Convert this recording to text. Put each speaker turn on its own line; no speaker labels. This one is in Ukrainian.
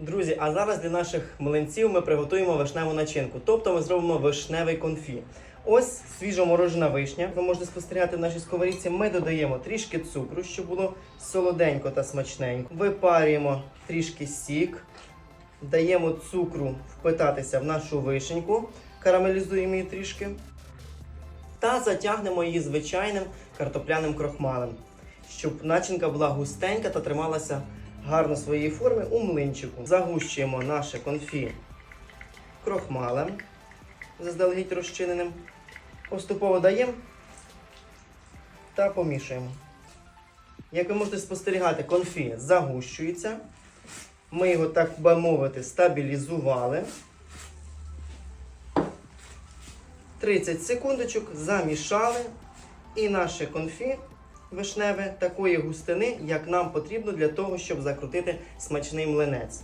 Друзі, а зараз для наших млинців ми приготуємо вишневу начинку. Тобто ми зробимо вишневий конфі. Ось свіжоморожена вишня. Ви можете спостерігати в нашій сковорідці. Ми додаємо трішки цукру, щоб було солоденько та смачненько. Випарюємо трішки сік, даємо цукру впитатися в нашу вишеньку, карамелізуємо її трішки. Та затягнемо її звичайним картопляним крохмалем, щоб начинка була густенька та трималася гарно своєї форми у млинчику. Загущуємо наше конфі крохмалем, заздалегідь розчиненим. Поступово даємо та помішуємо. Як ви можете спостерігати, конфі загущується. Ми його, так би мовити, стабілізували. 30 секундочок замішали. І наше конфі вишневе такої густини, як нам потрібно для того, щоб закрутити смачний млинець.